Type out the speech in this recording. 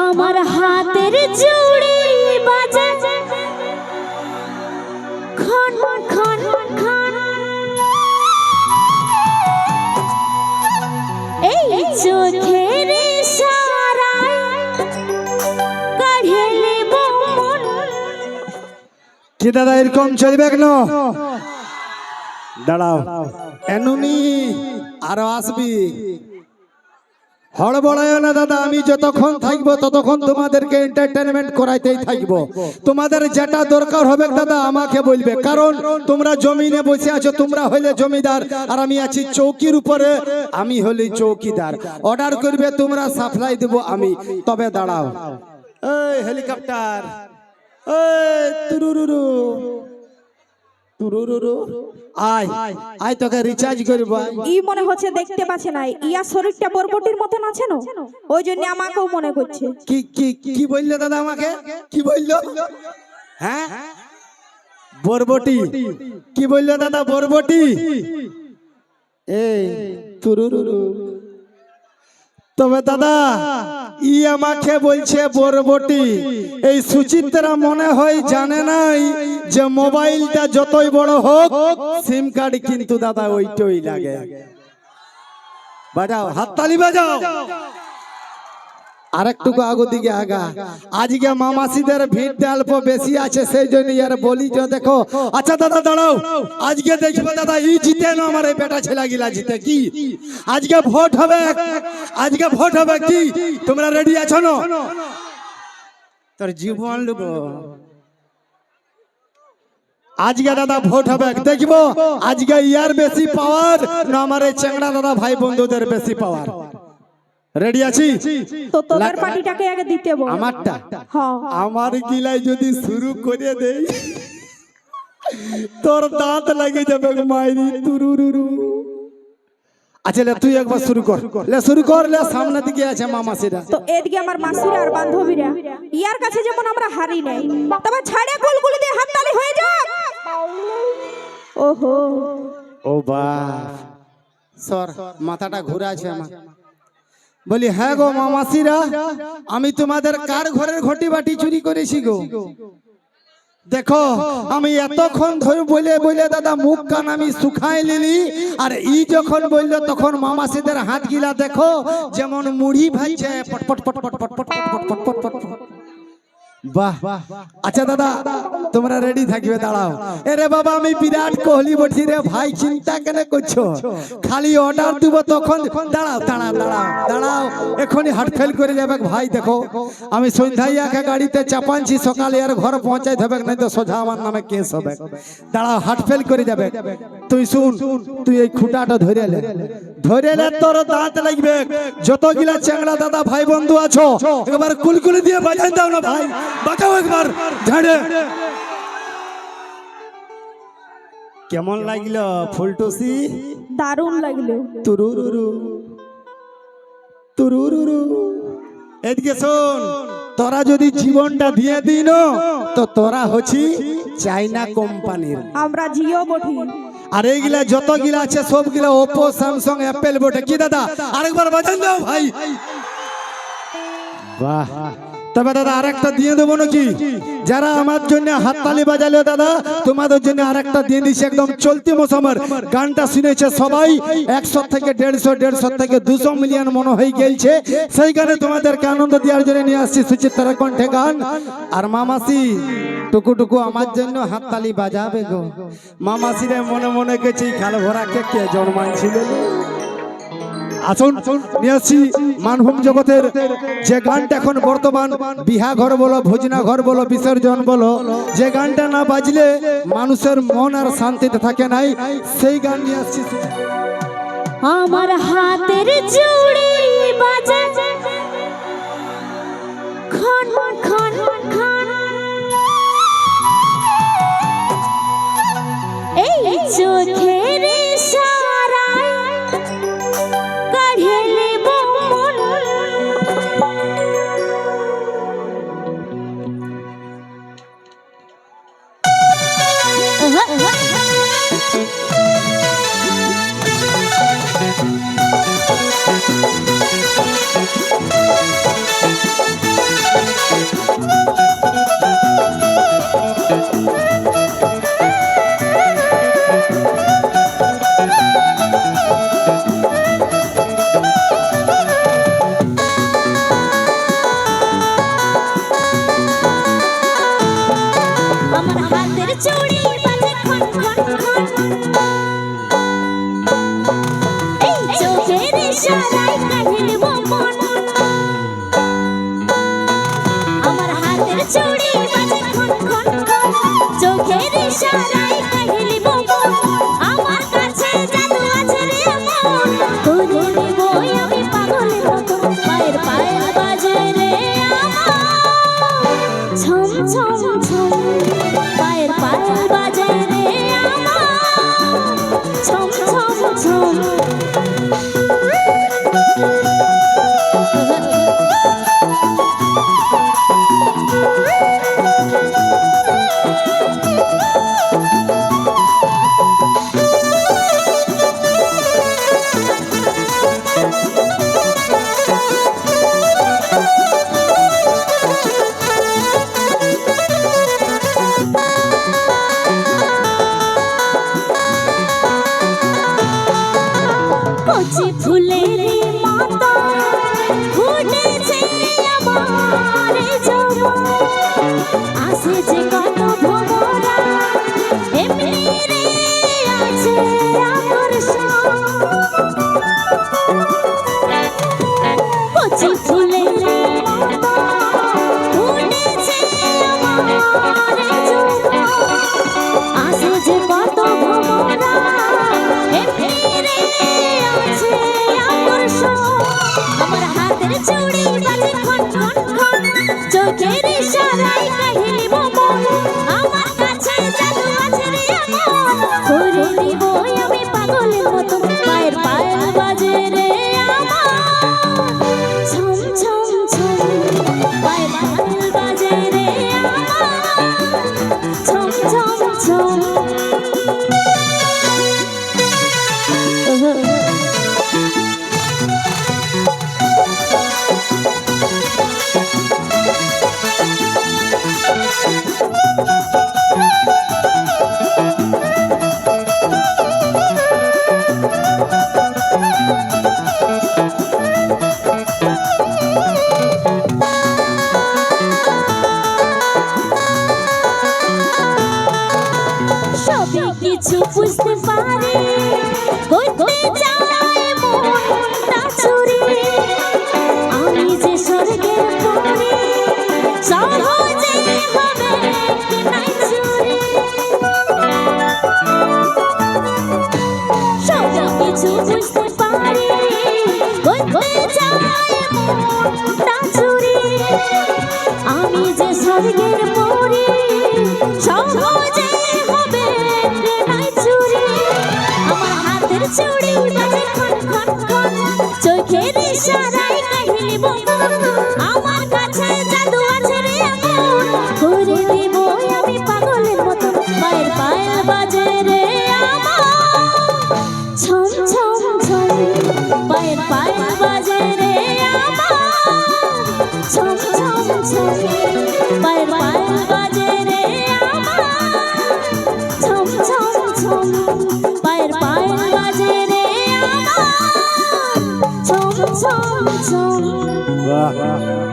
আমার হাতের চুড়ি বাজে। খন খন খন এই চোখের সারায় কাঢ়েলে মন। কি দাদা এরকম চলবে কেন? দাঁড়াও। এনুনি আরও আসবি। হড়বড়ায় না দাদা, আমি যতক্ষণ থাকব ততক্ষণ তোমাদেরকে এন্টারটেনমেন্ট করাইতেই থাকব। তোমাদের যেটা দরকার হবে দাদা, আমাকে বলবে। কারণ তোমরা জমিনে বসে আছো, তোমরা হইলে জমিদার, আর আমি আছি চৌকির উপরে, আমি হলি চৌকিদার। অর্ডার করবে, তোমরা সাপ্লাই দেবো আমি। তবে দাঁড়াও। এই হেলিকপ্টার। এই তুরুরুরু আয় আয় তোকে রিচার্জ করব। ই মনে হচ্ছে দেখতে পাচ্ছে না ইয়া শরীরটা বরবটির মতন আছে না? ওই জন্য আমাকেও মনে করছে। কি কি কি বলল দাদা আমাকে? কি বলল? হ্যাঁ? বরবটি। কি বলল দাদা বরবটি? এই তুরুরুরু। তবে দাদা, ই আমাকে বলছে বরবটি। এই সুচিত্রা মনে হয় জানে নাই যে মোবাইলটা যতই বড় হোক, সিম কার্ড কিন্তু দাদা ওইটাই লাগে। বাজাও, হাততালি বাজাও। আরেকটুকু আগো দিকে আগা। আজকে মামাসিদের ভিড় অল্প বেশি আছে, সেই জন্য ইয়ার বলি যে দেখো। আচ্ছা দাদা, দাঁড়াও। আজকে দেখবে, দাদা ই জিতে না আমার এই বেটা ছেলে গিলা জিতে কি? আজকে ভোট হবে। আজকে ভোট হবে কি? তোমরা রেডি আছো না? তোর জীবন লুব। আজকে, দাদা, ভোট হবে। দেখব, আজকে ইয়ার বেশি পাওয়ার না আমার এই চেংড়া দাদা ভাই বন্ধুদের বেশি পাওয়ার রেডি আছি? তো তোদের পার্টিটাকে আগে দিতে বল। আমারটা? হ্যাঁ আমার গিলাই যদি শুরু করে দেই তোর দাঁত লাগে যাবে মাইরি তুরুরুরু। আচ্ছা লে তুই একবার শুরু কর। লে শুরু কর লে সামনে দিকে আছে মামাসিরা তো এদিকে আমার মাসিরা আর বান্ধবীরা ইয়ার কাছে যেমন আমরা হারি নাই তবে ছাড়ে গুলগুলি দিয়ে হাততালি হয়ে যাক। ওহো। ও বা সর মাথাটা ঘুরে আছে আমার। বলি হ্যাঁ গো মামাসিরা আমি তোমাদের কার ঘরের ঘটি বাটি চুরি করেছি গো দেখো আমি এতক্ষণ ধরে বলে বলে দাদা মুখ কান আমি শুকাই নিলি আর ই যখন বলল তখন মামাসিদের হাত গিলা দেখো যেমন মুড়ি ভাইছে পটপট পটপট পটপট পটপট পটপট পটপট বাহ। আচ্ছা দাদা, তোমরা রেডি থাকবে, দাঁড়াও। এরে বাবা, আমি বিরাট কোহলি বলছি রে, ভাই, চিন্তা কেন করছ? খালি অর্ডার দিব তখন, দাঁড়াও দাঁড়াও দাঁড়াও দাঁড়াও। এখনই হাট ফেল করে যাবে, ভাই, দেখো। আমি সন্ধ্যাইয়াকে গাড়িতে চাপানছি, সকালে আর ঘর পৌঁছাই হবে নাই তো সোজা আমার নামে কেস হবে। দাঁড়াও হাট ফেল করে যাবে। তুই শুন তুই এই খুঁটাটা ধরে লে ধরে লে তোর দাঁত লাগবে। যত গিলা চেংড়া দাদা ভাই বন্ধু আছো একবার কুলকুলি দিয়ে বাজাই দাও না ভাই। বাজাও একবার ঝাড়ে। কেমন লাগল ফুলটুসি? দারুণ লাগল। তুরুরুরু। তুরুরুরু। এদিকে শোন তোরা যদি জীবনটা দিয়ে দিন তো তোরা হচ্ছি চাইনা কোম্পানির। আমরা জিও বঠি। আর এইগুলা যত গিলা আছে সবগুলা ওপো স্যামসাং অ্যাপেল বটে। কি দাদা? আরেকবার বাজান দাও, ভাই। বাহ। তবে দাদা, আরেকটা দিয়ে দেবো নাকি? যারা আমার জন্য হাততালি বাজালে দাদা, তোমাদের জন্য আরেকটা দিয়ে দিচ্ছি একদম চলতি মৌসুমের। গানটা শুনেছে সবাই, একশো থেকে দেড়শো দেড়শো থেকে দুশো মিলিয়ন মনে হয়ে গেছে সেই গানে তোমাদেরকে আনন্দ দেওয়ার জন্য নিয়ে আসছি সুচিত্রা কণ্ঠে গান। আর মামাসি টুকু টুকু আমার জন্য হাততালি বাজাবে গো। মামাসিরে মনে মনে গেছি খাল ভরা কে কে জন্মাইছিল আসুন, নিয়ে আসছি মানভূম জগতের যে গানটা এখন বর্তমান বিহা ঘর বলো ভোজনা ঘর বলো, বিসর্জন বলো, যে গানটা না বাজলে মানুষের মন আর শান্তিতে থাকে নাই, সেই গান নিয়ে আসছি। আমার হাতের চুড়ি বাজে। খন খন খন। এই 自己。ইশারায় কহিব আমার কাছে জাদু আছে রে এমন। করে দিব আমি পাগলের মতো। পায়ের পায়া বাজে রে আমার ছম ছম ছম। পায়ের পায়া বাজে রে আমার ছম ছম ছম। পায়ের পায়া 走走走。